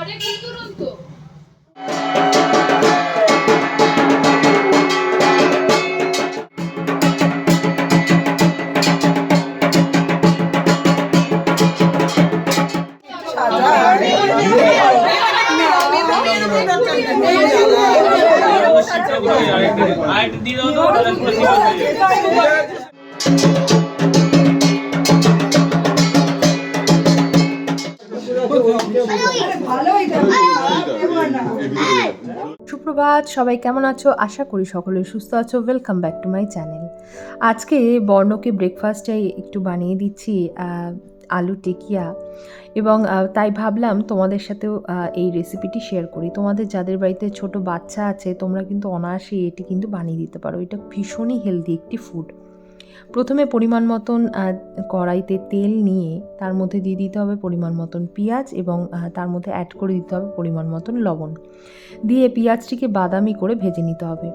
পরে দুরন্ত আরেকটা দিয়ে দাও সুপ্রভাত সবাই কেমন আছো? আশা করি সকলে সুস্থ আছো। Welcome back to my channel আজকে বর্ণকে ব্রেকফাস্টে একটু বানিয়ে দিচ্ছি আহ, আলু টিকিয়া। এবং তাই ভাবলাম তোমাদের সাথেও এই রেসিপিটি শেয়ার করি। তোমাদের যাদের বাড়িতে ছোট বাচ্চা আছে তোমরা কিন্তু অনায়াসে এটি কিন্তু বানিয়ে দিতে পারো। এটা ভীষণই হেলদি একটি ফুড প্রথমে পরিমাণ মতন কড়াইতে তেল নিয়ে তার মধ্যে দিয়ে দিতে হবে পরিমাণ মতন পেঁয়াজ এবং তার মধ্যে অ্যাড করে দিতে হবে পরিমাণ মতন লবণ। দিয়ে পেঁয়াজটিকে বাদামি করে ভেজে নিতে হবে।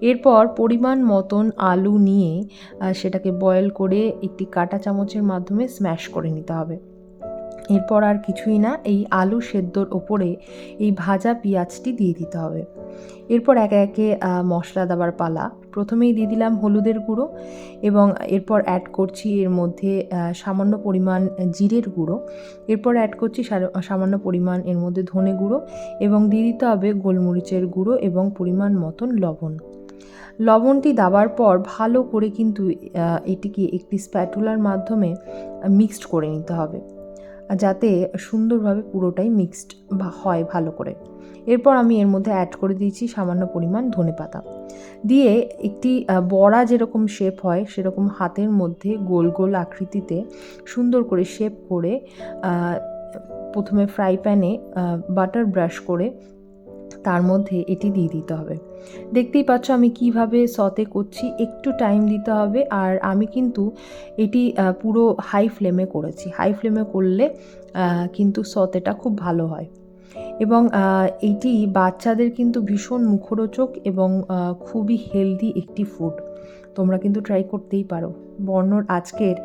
এরপর পরিমাণ মতন আলু নিয়ে সেটাকে বয়েল করে একটি কাটা চামচের মাধ্যমে স্ম্যাশ করে নিতে হবে। এরপর আর কিছুই না এই আলু সেদ্ধর ওপরে এই ভাজা পেঁয়াজটি দিয়ে দিতে হবে। এরপর একে একে মশলা দেওয়ার পালা। প্রথমেই দিয়ে দিলাম হলুদের গুঁড়ো এবং এরপর অ্যাড করছি এর মধ্যে সামান্য পরিমাণ জিরের গুঁড়ো। এরপর অ্যাড করছি সামান্য পরিমাণ এর মধ্যে ধনে গুঁড়ো এবং দিয়ে দিতে হবে গোলমরিচের গুঁড়ো এবং পরিমাণ মতন লবণ। লবণটি দেওয়ার পর ভালো করে কিন্তু এটিকে একটি স্প্যাটুলার মাধ্যমে মিক্সড করে নিতে হবে। যাতে সুন্দরভাবে পুরোটাই মিক্সড হয় ভালো করে। এরপর আমি এর মধ্যে অ্যাড করে দিয়েছি সামান্য পরিমাণ ধনে পাতা। দিয়ে একটি বড়া যেরকম শেপ হয়, সেরকম হাতের মধ্যে গোল গোল আকৃতিতে সুন্দর করে শেপ করে প্রথমে ফ্রাই প্যানে বাটার ব্রাশ করে তার মধ্যে এটি দিয়ে দিতে হবে। দেখতেই পাচ্ছ আমি কীভাবে সতে করছি একটু টাইম দিতে হবে আর আমি কিন্তু এটি পুরো হাই ফ্লেমে করেছি। হাই ফ্লেমে করলে কিন্তু সতেটা খুব ভালো হয়। এবং এটি বাচ্চাদের কিন্তু ভীষণ মুখরোচক এবং খুবই হেলদি একটি ফুড তোমরা কিন্তু ট্রাই করতেই পারো। বর্ণর আজকের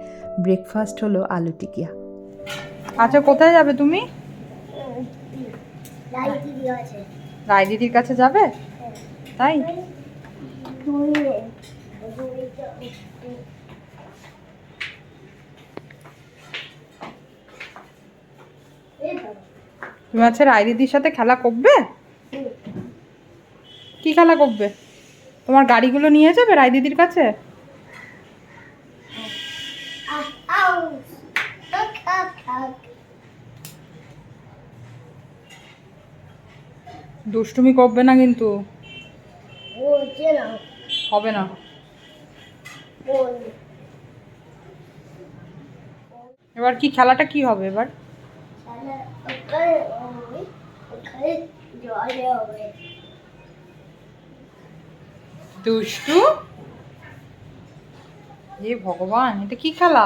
ব্রেকফাস্ট হলো আলু টিকিয়া। আচ্ছা কোথায় যাবে তুমি? আছে। রায় দিদির কাছে যাবে? তাই? তুমি আছে রায় দিদির সাথে খেলা করবে? কি খেলা করবে? তোমার গাড়িগুলো নিয়ে যাবে রায় দিদির কাছে? দুষ্টুমি করবে না কিন্তু। হবে না। এবার কি খেলাটা কি হবে এবার? দুষ্টু? এ ভগবান এটা কি খেলা?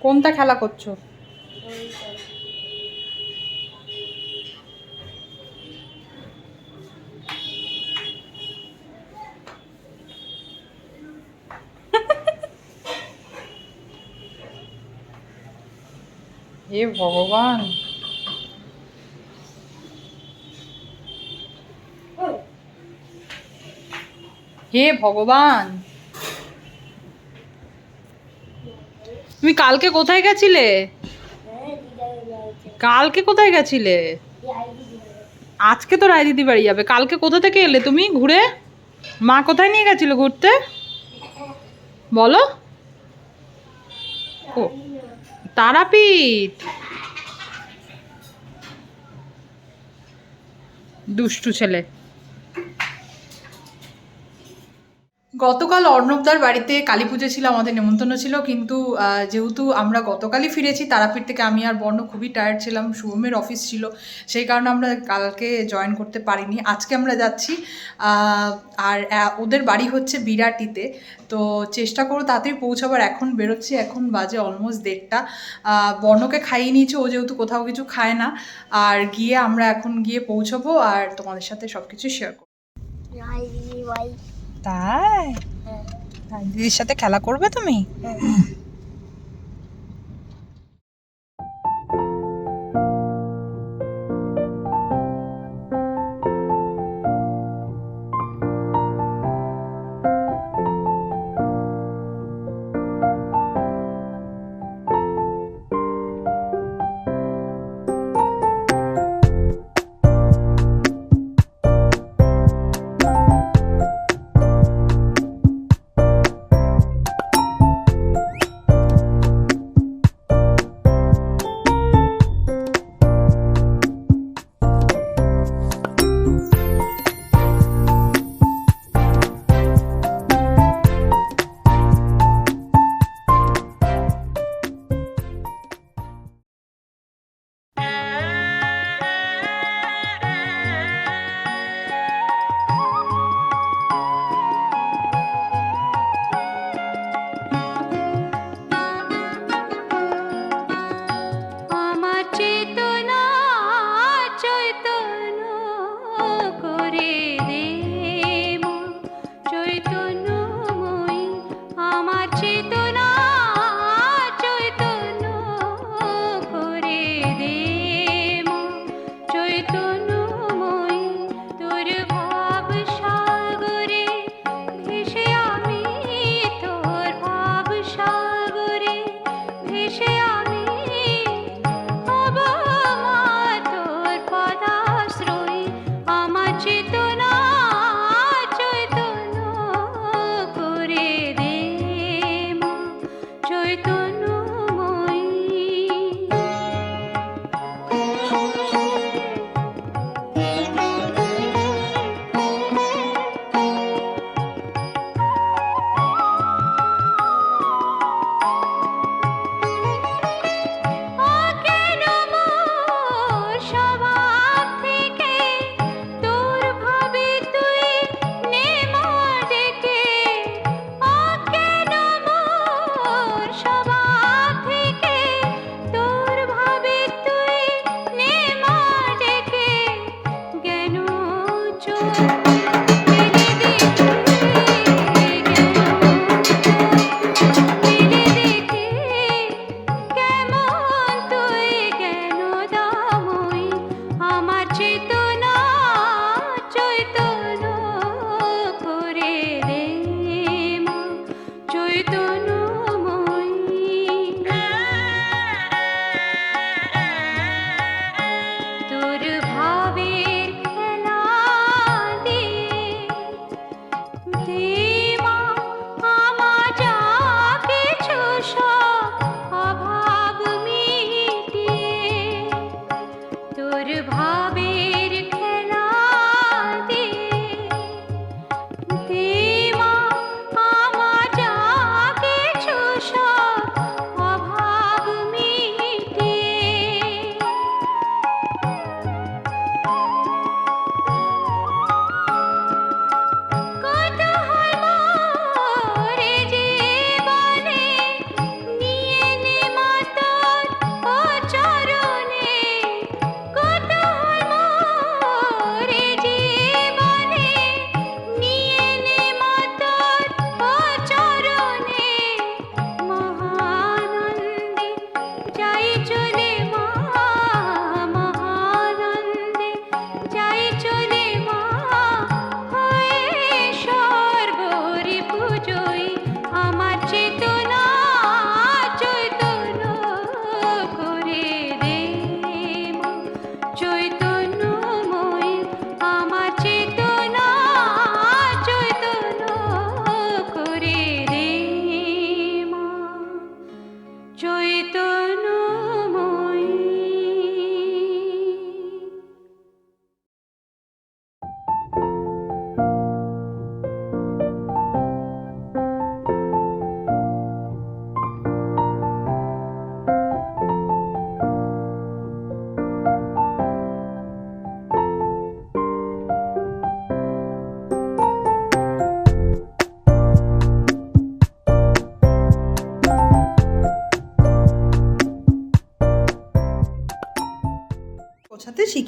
কোনটা খেলা করছ। হে ভগবান। হে ভগবান। তুমি কালকে কোথায় গেছিলে? কালকে কোথায় গেছিলে? আজকে তো রায় দিদি বাড়ি যাবে। কালকে কোথা থেকে এলে তুমি ঘুরে? মা কোথায় নিয়ে গেছিল ঘুরতে? বলো। ও, তারাপীঠ। দুষ্টু ছেলে। গতকাল অর্ণবদার বাড়িতে কালী পুজো ছিল, আমাদের নেমন্তন্ন ছিল, কিন্তু যেহেতু আমরা গতকালই ফিরেছি, তারাপীঠ থেকে আমি আর বর্ণ খুবই টায়ার্ড ছিলাম শুভমের অফিস ছিল, সেই কারণে আমরা কালকে জয়েন করতে পারিনি, আজকে আমরা যাচ্ছি আর ওদের বাড়ি হচ্ছে বিরাটিতে, তো চেষ্টা করো তাড়াতাড়ি পৌঁছাবার, এখন বেরোচ্ছি, এখন বাজে অলমোস্ট দেড়টা বর্ণকে খাইয়ে নিয়েছি, ও যেহেতু কোথাও কিছু খায় না, আর গিয়ে আমরা এখন গিয়ে পৌঁছাবো, আর তোমাদের সাথে সব কিছু শেয়ার করব তাই? হ্যাঁ। দিদির সাথে খেলা করবে তুমি? আমার চেতনা করে রে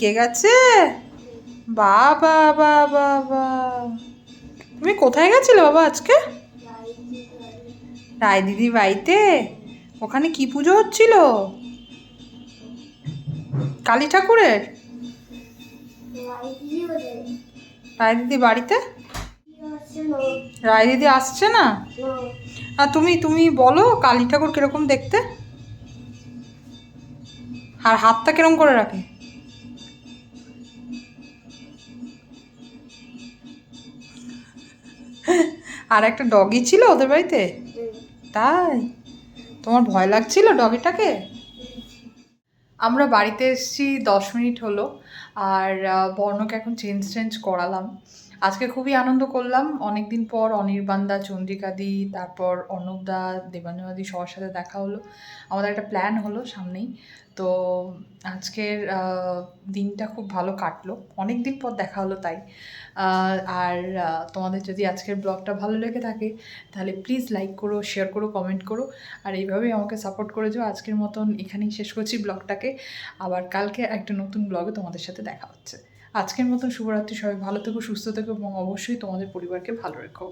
শিখে গেছে? বাবা বাবা বাবা। তুমি কোথায় গেছিলে বাবা আজকে? রায় দিদি বাড়িতে? ওখানে কি পুজো হচ্ছিল? কালী ঠাকুরের? রায় দিদি বাড়িতে? রায় দিদি আসছে না? আর তুমি তুমি বলো কালী ঠাকুর কীরকম দেখতে? আর হাতটা কীরকম করে রাখে? আর একটা ডগি ছিল ওদের বাড়িতে? তাই? তোমার ভয় লাগছিল ডগিটাকে আমরা বাড়িতে এসেছি, দশ মিনিট হলো, আর বর্ণকে এখন চেঞ্জ চেঞ্জ করালাম। আজকে খুবই আনন্দ করলাম। অনেক দিন পর অনির্বাণদা চন্দ্রিকাদি তারপর অর্ণবদা দেবানুয়াদি সবার সাথে দেখা হলো। আমাদের একটা প্ল্যান হলো সামনেই। তো আজকের দিনটা খুব ভালো কাটলো। অনেক দিন পর দেখা হলো তাই। আর তোমাদের যদি আজকের ব্লগটা ভালো লেগে থাকে, তাহলে প্লিজ লাইক করো শেয়ার করো কমেন্ট করো। আর এইভাবেই আমাকে সাপোর্ট করে যাও। আজকের মতন এখানেই শেষ করছি ব্লগটাকে আবার কালকে একটা নতুন ব্লগে তোমাদের সাথে দেখা হচ্ছে। আজকের মতন শুভরাত্রি সবাই ভালো থেকো সুস্থ থেকো এবং অবশ্যই তোমাদের পরিবারকে ভালো রেখো।